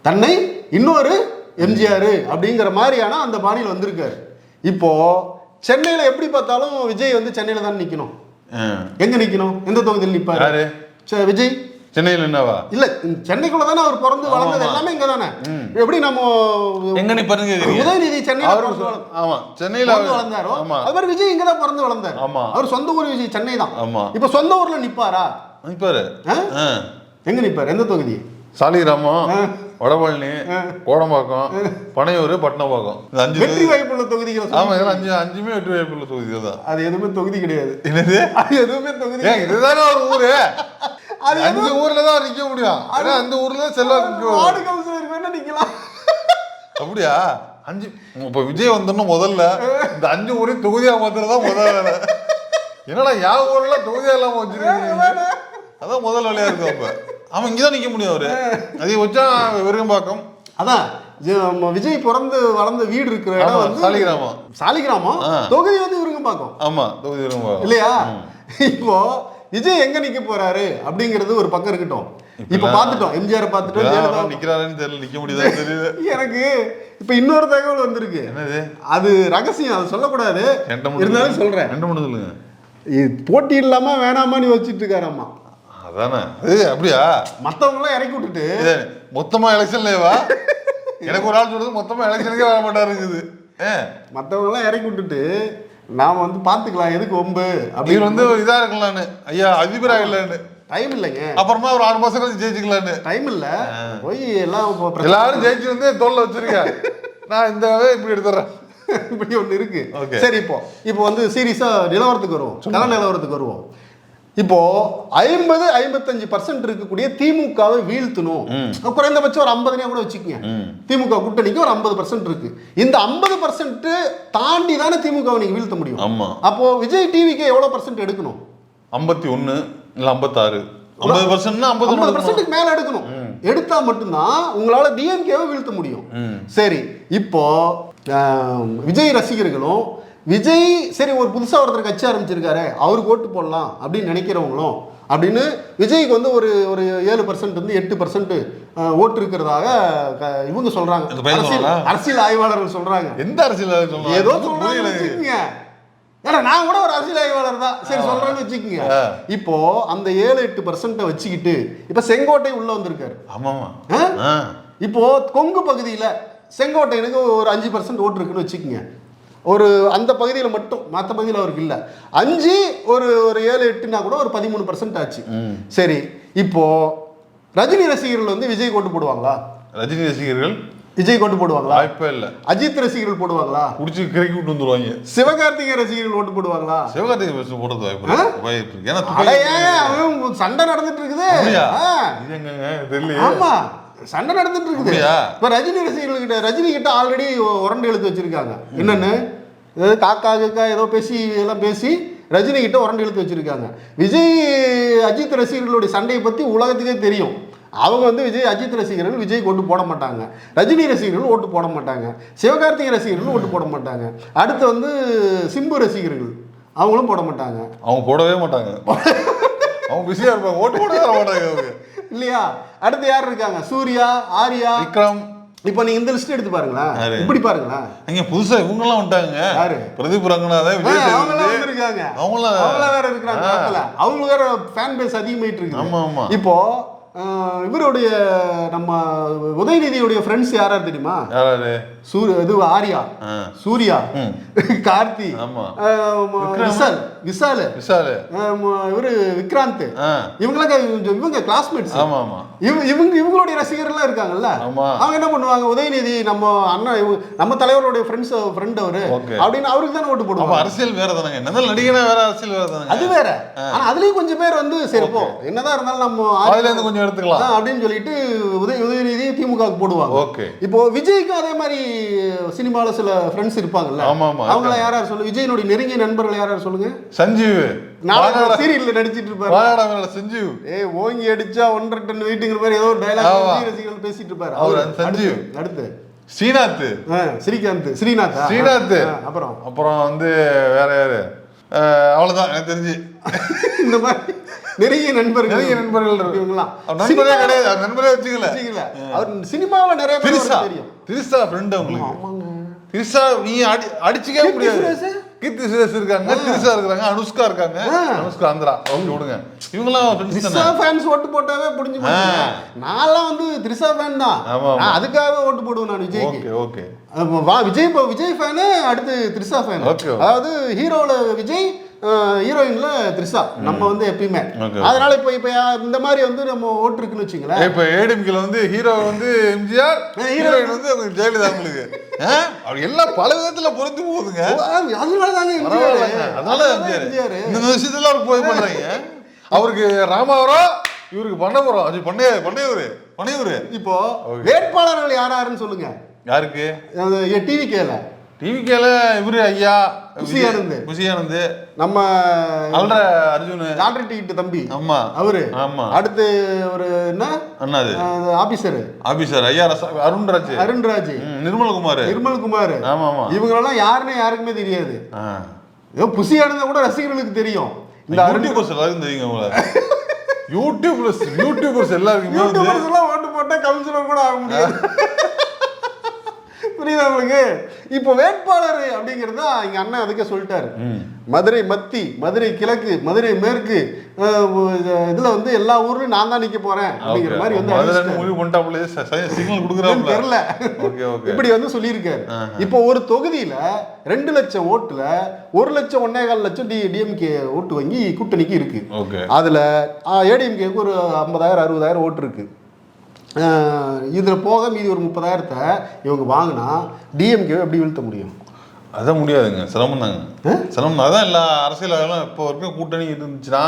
தன்னை இன்னொரு எம்ஜிஆர் அப்படிங்கிற மாதிரியான அந்த பாணியில் வந்திருக்காரு. இப்போ சென்னையில எப்படி பார்த்தாலும் விஜய் வந்து சென்னையில தான் நிக்கணும். ஆ. எங்க நிக்கணும்? எந்த தொகுதியில் ச- விஜய். சென்னையில் என்னவா? இல்ல சென்னைக்குள்ள தானே அவர் பிறந்து வளர்ந்தது எல்லாமே இங்க தானே எப்படி நம்ம எங்க நீ கேக்குறீங்க உதயநிதி சென்னையில பிறந்து ஆமா சென்னையில பிறந்து வளர்ந்தாரோ? ஆமா. அது மாதிரி விஜய் இங்க தான் பிறந்து வளர்ந்தாரு. ஆமா. அவர் சொந்த ஊர் விஜய் சென்னை தான். ஆமா. இப்ப சொந்த ஊர்ல நிப்பாரா? பாரு ஆ? எங்க நிப்பாரு? எந்த தொகுதி? சாலிகிராமம் வடபழனி கோடம்பாக்கம் பனையூர் பட்டினப்பாக்கம். இந்த அஞ்சு வெற்றி வாய்ப்புள்ள தொகுதிகளை ஆமா இதெல்லாம் அஞ்சு அஞ்சுமே வெற்றி வாய்ப்புள்ள தொகுதிகள் தான். அது எதுவுமே தொகுதி கிடையாது. என்னது? அது எதுவுமே தொகுதி இதுதானே ஒரு ஊரு? அது அஞ்சு ஊர்ல தான் நிக்க முடியும். ஆனா அந்த ஊர்ல தான் செல்வாக்கு. வார்டு கவுன்சிலருக்கு வேணா நிக்கலாம்? அப்படியா? அஞ்சு இப்ப விஜய் வந்தோன்னு முதல்ல. இந்த அஞ்சு ஊரையும் தொகுதியா மாத்துறதா முதல் வேலை. என்னடா யா ஊர்ல தொகுதியா இல்லாம வச்சிருக்கீங்க அதான் முதல் வேலையா இருக்கும் அப்ப. அவன் இங்கதான் நிக்க முடியும் அவரு. அதை வச்சா விருகம்பாக்கம் அதான் விஜய் பிறந்து வளர்ந்த வீடு இருக்கிற இடம் வந்து சாலிகிராமம். சாலிகிராமம். தொகுதி வந்து இவருங்க பார்க்கும். ஆமா தொகுதி விருகம்பாக்கம் இல்லையா? இப்போ விஜய் எங்க நிக்க போறாரு அப்படிங்கிறது ஒரு பக்கம் இருக்கட்டும். இப்ப பார்த்துட்டோம். எம்ஜிஆர் பார்த்துட்டோம். ஜெயலலிதா நிக்கிறாருன்னு தெரியல நிக்க முடியுதா தெரியல. எனக்கு இப்ப இன்னொரு தகவல் வந்திருக்கு. என்னது? அது ரகசியம் அதை சொல்லக்கூடாது. இருந்தாலும். சொல்றேன். என்கிட்ட மட்டும் சொல்லுங்க. இது போட்டி இல்லாம வேணாமான்னு வச்சுட்டு இருக்காராம்மா அதானே. அது அப்படியா? மத்தவங்க எல்லாம் இறக்கி விட்டுட்டு. இது மொத்தமா எலெக்ஷன்லவா எனக்கு ஒரு ஆள் சொல்றது மொத்தமா எலெக்ஷனுக்கே வர மாட்டாருங்குது ஏ மத்தவங்க எல்லாம் இறக்கி விட்டுட்டு நாம வந்து பாத்துக்கலாம் எதுக்கு ஒம்பு? இவர் அப்படின்னு வந்து இதா இருக்கலான்னு. ஐயா அதிபரா இல்லைன்னு. டைம் இல்லைங்க. அப்புறமா ஒரு ஆறு மாசம் கழிச்சு ஜெயிச்சுக்கலான்னு. டைம் இல்ல. போய் எல்லாம் எல்லாரும் ஜெயிச்சு வந்து தோல்ல வச்சிருக்க நான் இந்த இப்படி எடுத்துறேன். இப்படி ஒண்ணு இருக்கு. சரி இப்போ. இப்போ வந்து சீரியஸா நிலவரத்துக்கு வருவோம். கல நிலவரத்துக்கு வருவோம். இப்போ ஐம்பது ஐம்பத்தஞ்சு பர்சன்ட் இருக்கக்கூடிய திமுகவை வீழ்த்தணும். குறைந்தபட்சம் ஒரு ஐம்பதுனே கூட வச்சுக்கோங்க. திமுக கூட்டணிக்கு ஒரு ஐம்பது பர்சன்ட் இருக்கு. இந்த ஐம்பது பர்சன்ட் தாண்டி தானே திமுகவை நீங்க வீழ்த்த முடியும். ஆமா. அப்போ விஜய் டிவிக்கு எவ்வளவு பர்சன்ட் எடுக்கணும்? ஐம்பத்தி ஒண்ணு இல்ல ஐம்பத்தாறு. ஐம்பது பர்சன்ட்னா ஐம்பது ஐம்பது பர்சன்ட்டுக்கு மேல எடுக்கணும். எடுத்தா மட்டும்தான் உங்களால டிஎம்கேவை வீழ்த்த முடியும். சரி இப்போ விஜய் ரசிகர்களும் விஜய் சரி ஒரு புதுசா ஒருத்தர் கட்சி ஆரம்பிச்சிருக்காரு அவருக்கு ஓட்டு போடலாம் அப்படின்னு நினைக்கிறவங்களும் அப்படின்னு விஜய்க்கு வந்து ஒரு ஒரு ஏழு பர்சன்ட் வந்து எட்டு பர்சன்ட் ஓட்டு இருக்கிறதாக இவங்க சொல்றாங்க. அரசியல் ஆய்வாளர்கள் சொல்றாங்க. எந்த அரசியல்? ஏதோ சொல்றாங்க ஏன்னா நான் கூட ஒரு அரசியல் ஆய்வாளர் தான். சரி சொல்றேன்னு வச்சுக்கோங்க. இப்போ அந்த ஏழு எட்டு பர்சன்ட்டை வச்சுக்கிட்டு இப்போ செங்கோட்டை உள்ள வந்திருக்காரு. ஆமாமா. இப்போ கொங்கு பகுதியில் செங்கோட்டையனுக்கு ஒரு அஞ்சு பர்சன்ட் ஓட்டு இருக்குன்னு வச்சுக்கோங்க. ஒரு அந்த பகுதியில் மட்டும் மற்ற பகுதியில் அவருக்கு இல்லை. அஞ்சு ஒரு ஒரு ஏழு எட்டுனா கூட ஒரு பதிமூணு பர்சன்ட் ஆச்சு. சரி இப்போ ரஜினி ரசிகர்கள் வந்து விஜய் ஓட்டு போடுவாங்களா? ரஜினி ரசிகர்கள்? விஜய் ஓட்டு போடுவாங்களா? வாய்ப்பே இல்ல. அஜித் ரசிகர்கள் போடுவாங்களா? குடிச்சு கிறக்கி விட்டு வந்துருவாங்க. சிவகார்த்திகேயன் ரசிகர்கள் ஓட்டு போடுவாங்களா? சிவகார்த்திகை பஸ் போடுறது வாய்ப்பு. ஏன்னா சண்டை. நடந்துட்டு இருக்குது. தெரியலையே. ஆமா. சண்டை நடந்துட்டு இருக்குது? இப்ப ரஜினி ரசிகர்கள் கிட்ட ரஜினி கிட்ட ஆல்ரெடி உரண்டு எழுத்து வச்சிருக்காங்க. என்னன்னு? ஏதோ காக்கா கீக்கா ஏதோ பேசி எல்லாம் பேசி ரஜினி கிட்ட உரண்டு எழுத்து வச்சிருக்காங்க. விஜய் அஜித் ரசிகர்களுடைய சண்டையை பத்தி உலகத்துக்கே தெரியும். அவங்க வந்து விஜய் அஜித் ரசிகர்கள் விஜய் ஓட்டு போட மாட்டாங்க. ரஜினி ரசிகர்கள் ஓட்டு போட மாட்டாங்க. சிவகார்த்திகை ரசிகர்கள் ஓட்டு போட மாட்டாங்க. அடுத்து வந்து சிம்பு ரசிகர்கள் அவங்களும் போட மாட்டாங்க. அவங்க போடவே மாட்டாங்க. அவங்க பிஸியா இருப்பாங்க. ஓட்டு வர மாட்டாங்க அவங்க. இல்லையா? அடுத்து யார் இருக்காங்க? சூர்யா ஆர்யா. விக்ரம். இப்போ நீங்க இந்த லிஸ்ட் எடுத்து பாருங்களேன்? இப்படி பாருங்களேன். அங்க புதுசா இவங்க எல்லாம் வந்துட்டாங்க. யாரு? பிரதீப் ரங்கநாதன் விஜய் சேதுபதி. வந்திருக்காங்க. அவங்களாம் அவங்களாம் வேற இருக்கிறாங்க. அவங்களுக்கு வேற ஃபேன் பேஸ் அதிகமாயிட்டு இருக்கு ஆமா, ஆமா. இப்போ இவருடைய நம்ம உதயநிதியுடைய ஃப்ரெண்ட்ஸ் யாரா தெரியுமா? யாராரு சூரிய இது ஆர்யா. சூர்யா. கார்த்தி. விஷால் விஷால் விஷாலு இவரு விக்ராந்த். இவங்களாம் இவங்க கிளாஸ்மேட்ஸ் ஆமா ஆமா. இவ- இவங்க இவங்களுடைய ரசிகர்லாம் இருக்காங்கல்ல? ஆமா. அவங்க என்ன பண்ணுவாங்க? உதயநிதி நம்ம அண்ணன் இவ- நம்ம தலைவருடைய ஃப்ரெண்ட்ஸ் ஃப்ரெண்ட் அவரு. அப்படின்னு அவருக்கு தானே ஓட்டு போடுவாங்க. அரசியல் வேற தானங்க. என்ன நடிகனா வேற அரசியல் வேற தானங்க. அது வேற. ஆனா அதுலயும் கொஞ்சம் பேர் வந்து சரி போ. என்னதான் இருந்தாலும் நம்ம அதுல இருந்து கொஞ்சம் எடுத்துக்கலாம். அப்படின்னு சொல்லிட்டு உதய உதயநிதி திமுகவுக்கு போடுவாங்க. ஓகே. இப்போ விஜய்க்கும் அதே மாதிரி சினிமால சில ஃப்ரெண்ட்ஸ் இருப்பாங்கல்ல அவங்கள. யார் யார் சொல்லுங்க விஜயனுடைய நெருங்கிய நண்பர்கள் யார் யார் சொல்லுங்க? சஞ்சீவ். நான் சீரியல்ல நடிச்சிட்டு இருப்பாரு. சஞ்சீவ். ஏய் ஓங்கி அடிச்சா ஒன்றரை டன் வெயிட்டுங்கிற மாதிரி ஏதோ ஒரு டைலாக் ரசிகர்கள் பேசிட்டு இருப்பாரு. அவர் சஞ்சீவ். அடுத்து, ஸ்ரீநாத். ஸ்ரீகாந்த் ஸ்ரீநாத். ஸ்ரீநாத். அப்புறம்? அப்புறம் வந்து வேற யாரு? அவ்வளவுதான் எனக்கு தெரிஞ்சு. இந்த மாதிரி நெருங்கிய நண்பர்கள் நிறைய நண்பர்கள் அவர் நண்பரே கிடையாது. நண்பரே வச்சுக்கல. வச்சுக்கல. அவர் சினிமாவுல நிறைய பேர் திரிசா அவருக்கு தெரியும். திரிசா ஃப்ரெண்ட் உங்களுக்கு திரிசா நீ அடி அடிச்சுக்கவே முடியாது? கீர்த்தி சுரேஷ் இருக்காங்க. திரிசா இருக்காங்க. அனுஷ்கா இருக்காங்க. அனுஷ்கா ஆந்திரா. ஓகே விடுங்க. ஃப்ரெண்ட்ஸ் திரிசா ஃபேன்ஸ் ஓட்டு போட்டாவே போச்சுங்க. நான்லாம் வந்து திரிசா ஃபேன் தான். நான் அதுக்காகவே ஓட்டு போடுவேன் நான் விஜய்க்கு. Okay okay. வா விஜய் விஜய் ஃபேனு அடுத்து த்ரிஷா ஃபேன். அதாவது ஹீரோல விஜய் ஹீரோயின்ல த்ரிஷா. நம்ம வந்து எப்பயுமே. அதனால இப்போ இப்போ இந்த மாதிரி வந்து நம்ம ஓட்டு இருக்குன்னு வச்சுங்களேன். இப்ப ஏடிஎம்கில வந்து ஹீரோ வந்து எம்ஜிஆர் ஹீரோயின் வந்து ஜெயலலிதா உங்களுக்கு? அவர் எல்லாம் பல விதத்துல பொருத்தி போகுதுங்க. அதனால தாங்க பரவாயில்லைங்க. அதனால எம்ஜிஆர் இந்த விஷயத்துல அவர் போய் பண்றீங்க. அவருக்கு ராமாவரம் இவருக்கு பண்ணபுரம் அது பண்ணைய பண்ணையூர் பண்ணையூர். இப்போ வேட்பாளர்கள் யார் யாருன்னு சொல்லுங்க. யாருக்கு? டிவி கேல டிவிக்கேல இவரு ஐயா குஷி ஆனந்த். நம்ம அல்ற அர்ஜுன். லாட்டரி டிக்கெட் தம்பி. ஆமா. அவரு. ஆமா. அடுத்து ஒரு என்ன? அண்ணாது ஆபீசர் ஆபீசர் ஐயா ரச அருண்ராஜ். அருண்ராஜ். நிர்மல்குமார். நிர்மல் குமார் ஆமா ஆமா. இவங்களெல்லாம் யாருன்னு யாருக்குமே தெரியாது. ஏதோ புசியானதை கூட ரசிகர்களுக்கு தெரியும். இந்த அருண் யூடியூபர்ஸ் எல்லாருக்கும் தெரியுங்க உங்களை. யூடியூபர்ஸ் யூடியூபர்ஸ் எல்லாருக்குமே யூடியூபர்ஸ் எல்லாம் ஓட்டு போட்டா கவுன்சிலர் கூட ஆக முடியாது. புரியுதா உங்களுக்கு? இப்போ வேட்பாளர் அப்படிங்கிறது தான் எங்க அண்ணன் அதுக்கே சொல்லிட்டாரு. மதுரை மத்தி மதுரை கிழக்கு மதுரை மேற்கு இதுல வந்து எல்லா ஊர்லயும் நான் தான் நிக்க போறேன் அப்படிங்கிற மாதிரி வந்து சிக்னல் கொடுக்குறாப்புல. தெரியல. இப்படி வந்து சொல்லியிருக்காரு. இப்போ ஒரு தொகுதியில ரெண்டு லட்சம் ஓட்டுல ஒரு லட்சம் ஒன்னே கால் லட்சம் டி டிஎம்கே ஓட்டு வங்கி கூட்டணிக்கு இருக்கு. அதுல ஏடிஎம்கேக்கு ஒரு ஐம்பதாயிரம் அறுபதாயிரம் ஓட்டு இருக்கு. இதுல போக மீதி ஒரு முப்பதாயிரத்தை இவங்க வாங்கினா டிஎம்கே எப்படி வீழ்த்த முடியும்? அதான் முடியாதுங்க. சிரமம் தாங்க. சிரமம். அதான் எல்லா அரசியலும் இப்போ வரைக்கும் கூட்டணி இருந்துச்சுன்னா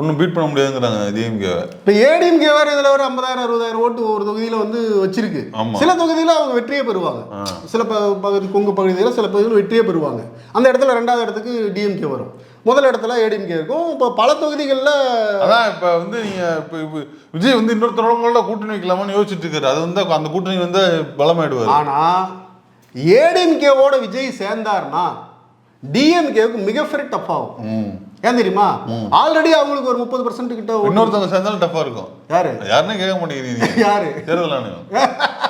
ஒன்றும் பீட் பண்ண முடியாதுங்கிறாங்க டிஎம்கே இப்போ ஏடிஎம்கே வேறு இதில் ஒரு ஐம்பதாயிரம் அறுபதாயிரம் ஓட்டு ஒரு தொகுதியில் வந்து வச்சிருக்கு. சில தொகுதியில் அவங்க வெற்றியே பெறுவாங்க. சில பகுதி கொங்கு பகுதியில் சில பகுதியில் வெற்றியே பெறுவாங்க. அந்த இடத்துல ரெண்டாவது இடத்துக்கு டிஎம்கே வரும். முதல் இடத்துல ஏடிஎம்கே இருக்கும். இப்போ பல தொகுதிகளில் அதான் இப்ப வந்து நீங்க இப்ப விஜய் வந்து இன்னொருத்தரவங்களோட கூட்டணி வைக்கலாமான்னு யோசிச்சுட்டு இருக்காரு. அது வந்து அந்த கூட்டணி வந்து பலமாயிடுவாரு. ஆனால் ஏடிஎம்கேவோட விஜய் சேர்ந்தார்னா டிஎம்கேவுக்கு மிகப்பெரிய டஃப் ஆகும். ஏன் தெரியுமா? ஆல்ரெடி அவங்களுக்கு ஒரு முப்பது பர்சன்ட் கிட்ட இன்னொருத்தவங்க சேர்ந்தாலும் டஃபா இருக்கும். யாரு? யாருன்னு கேட்க மாட்டேங்கிறீங்க. யாரு? தேர்தல் ஆணையம்.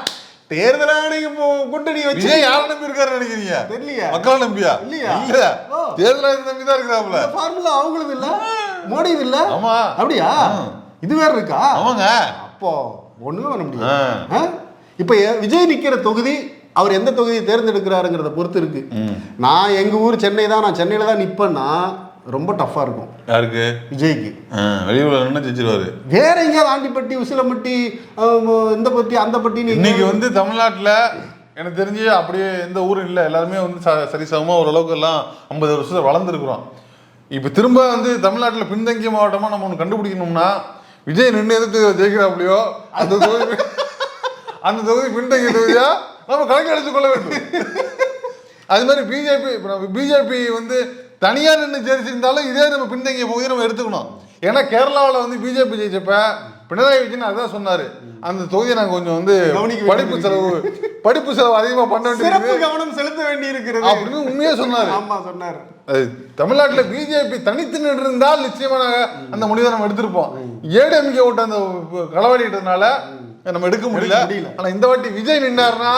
தேர்தல் ஆணையம் கூட்டணி வச்சு விஜய் யாரை நம்பி இருக்காரு நினைக்கிறீங்க? தெரியலையா. மக்களை நம்பியா? இல்லையா? இல்ல. தேர்தல் ஆணையத்தை நம்பி தான் இருக்கிறாப்புல. ஃபார்முலா அவங்களுது இல்ல. மோடி இது இல்ல. ஆமா. அப்படியா. இது வேற இருக்கா? ஆமாங்க. அப்போ ஒண்ணுமே பண்ண முடியாது? இப்போ விஜய் நிக்கிற தொகுதி அவர் எந்த தொகுதியை தேர்ந்தெடுக்கிறாருங்கிறத பொறுத்து இருக்கு. நான் எங்க ஊர் சென்னை தான். நான் சென்னையில தான் நிப்பேன்னா ரொம்ப டஃப்பா இருக்கும். யாருக்கு? விஜய்க்கு. வெளியூர்ல நின்று ஜெயிச்சிருவாரு வேற எங்கேயாவது ஆண்டிப்பட்டி உசிலம்பட்டி இந்த பட்டி அந்த பட்டின்னு இன்னைக்கு வந்து தமிழ்நாட்டுல எனக்கு தெரிஞ்சு அப்படியே எந்த ஊரும் இல்லை. எல்லாருமே வந்து ச- சரிசமமா ஓரளவுக்கு எல்லாம் ஐம்பது வருஷத்துல வளர்ந்துருக்குறோம். இப்போ திரும்ப வந்து தமிழ்நாட்டுல பின்தங்கிய மாவட்டமா நம்ம ஒன்று கண்டுபிடிக்கணும்னா விஜய் நின்று எதிர்த்து ஜெயிக்கிறாப்லையோ அந்த தொகுதி அந்த தொகுதி பின்தங்கிய தொகுதியா நம்ம கணக்கு எடுத்துக் கொள்ள வேண்டும். அது மாதிரி பிஜேபி இப்போ நம்ம பிஜேபி வந்து தனியா நின்று ஜெயிச்சிருந்தாலும் இதே நம்ம பின்தங்கிய பகுதியை நம்ம எடுத்துக்கணும். ஏன்னா கேரளாவில் வந்து பிஜேபி ஜெயிச்சப்ப பினராயி விஜயன் அதான் சொன்னாரு. அந்த தொகுதியை நாங்கள் கொஞ்சம் வந்து படிப்பு செலவு படிப்பு செலவு அதிகமாக பண்ண வேண்டியது கவனம் செலுத்த வேண்டி இருக்கிறது அப்படின்னு உண்மையே சொன்னாரு. ஆமா சொன்னார். தமிழ்நாட்டுல பிஜேபி தனித்து நின்று இருந்தால் நிச்சயமா நாங்க அந்த முடிவை நம்ம எடுத்திருப்போம். ஏடிஎம்கே ஓட்டு அந்த களவாடிட்டதுனால நம்ம எடுக்க முடியல. எடுக்க முடியல. ஆனா இந்த வாட்டி விஜய் நின்னாருன்னா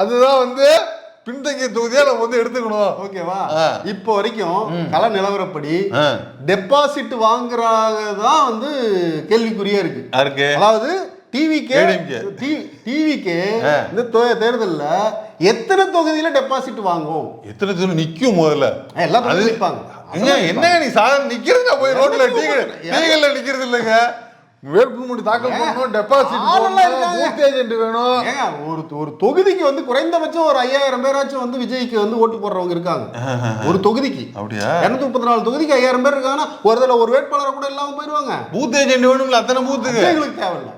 அதுதான் வந்து பின்தங்கிய தொகுதியா நம்ம வந்து எடுத்துக்கணும். ஓகேவா. இப்போ வரைக்கும் கள நிலவரப்படி. டெபாசிட் வாங்குறாங்க தான் வந்து கேள்விக்குறியா இருக்கு. யாருக்கு? அதாவது டிவிக்கே. டிவிக்கே. இந்த தேர்தல்ல எத்தனை தொகுதியில டெபாசிட் வாங்கும் எத்தனை தூரம் நிக்கும் முதல்ல? எல்லா அது- தொகுதியும் நிற்பாங்க என்னங்க நீ சாதாரண நிக்கிறதுங்க போய் ரோட்ல டீ டீகள்ல நிக்கிறது இல்லைங்க? வேட்புமனு தாக்கல் பண்ணணும் டெபாசிட். பூத் ஏஜென்ட் வேணும். ஏங்க ஒரு ஒரு தொகுதிக்கு வந்து குறைந்தபட்சம் ஒரு ஐயாயிரம் பேராச்சும் வந்து விஜய்க்கு வந்து ஓட்டு போடுறவங்க இருக்காங்க. ஒரு தொகுதிக்கு. அப்படியா? இருநூத்தி முப்பத்தி நாலு தொகுதிக்கு ஐயாயிரம் பேர் இருக்காங்கன்னா ஒரு தடவை ஒரு வேட்பாளரை கூட இல்லாம போயிருவாங்க பூத் ஏஜென்ட் வேணும்ல அத்தனை அது பூத்துக்கு எங்களுக்கு தேவையில்ல.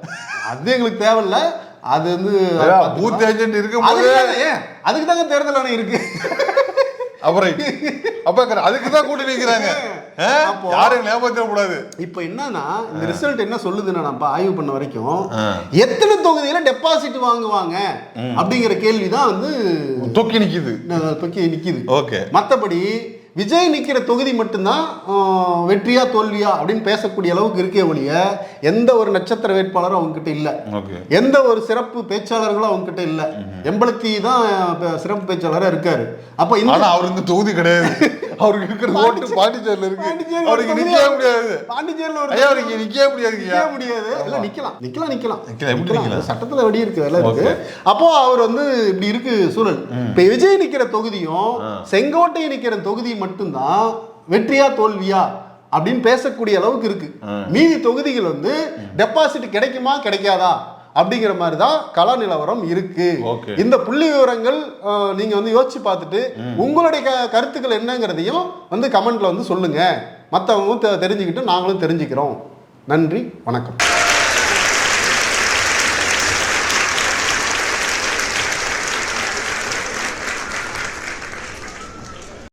அது எங்களுக்கு தேவையில்ல. அது வந்து பூத் ஏஜென்ட் இருக்கும்போது அதுக்கு தாங்க தேர்தல் ஆணையம் இருக்கு. அப்புறம் அப்ப அதுக்கு தான் கூட்டி நிக்கிறாங்க யாரையும் ஏமாத்திட கூடாது இப்போ என்னன்னா இந்த ரிசல்ட் என்ன சொல்லுதுன்னா நம்ம ஆய்வு பண்ண வரைக்கும். எத்தனை தொகுதியில டெபாசிட் வாங்குவாங்க அப்படிங்கிற கேள்வி தான் வந்து தொக்கி நிக்குது. தொக்கி நிக்குது. ஓகே. மற்றபடி விஜய் நிற்கிற தொகுதி மட்டும்தான் வெற்றியா தோல்வியா அப்படின்னு பேசக்கூடிய அளவுக்கு இருக்கே ஒழிய எந்த ஒரு நட்சத்திர வேட்பாளரும் அவங்க கிட்ட இல்ல எந்த ஒரு சிறப்பு பேச்சாளர்களும் அவங்க கிட்ட இல்ல எம்பளத்தி தான் சிறப்பு பேச்சாளரா இருக்காரு. அப்ப அவர் இந்த தொகுதி கிடையாது. அவருக்கு இருக்கிற ஓட்டு பாண்டிச்சேரியில இருக்கு. அவருக்கு நிக்கவே முடியாது. பாண்டிச்சேரியில ஒரு ஐயா அவருக்கு நிக்கவே முடியாதுங்க நிக்கவே முடியாது. இல்ல நிக்கலாம். நிக்கலாம் நிக்கலாம். நிக்கலாம்? சட்டத்துல வெடி இருக்கு அதெல்லாம் இருக்கு. அப்போ அவர் வந்து இப்படி இருக்கு சூழல். இப்ப விஜய் நிக்கிற தொகுதியும் செங்கோட்டை நிக்கிற தொகுதி மட்டும்தான் வெற்றியா தோல்வியா அப்படின்னு பேசக்கூடிய அளவுக்கு இருக்கு. மீதி தொகுதிகள் வந்து டெபாசிட் கிடைக்குமா கிடைக்காதா? அப்படிங்கிற மாதிரி தான் கள நிலவரம் இருக்கு. இந்த புள்ளி விவரங்கள் நீங்க வந்து யோசிச்சு பார்த்துட்டு உங்களுடைய கருத்துக்கள் என்னங்கிறதையும் வந்து கமெண்ட்ல வந்து சொல்லுங்க. மற்றவங்களும் தெரிஞ்சுக்கிட்டு நாங்களும் தெரிஞ்சுக்கிறோம். நன்றி வணக்கம்.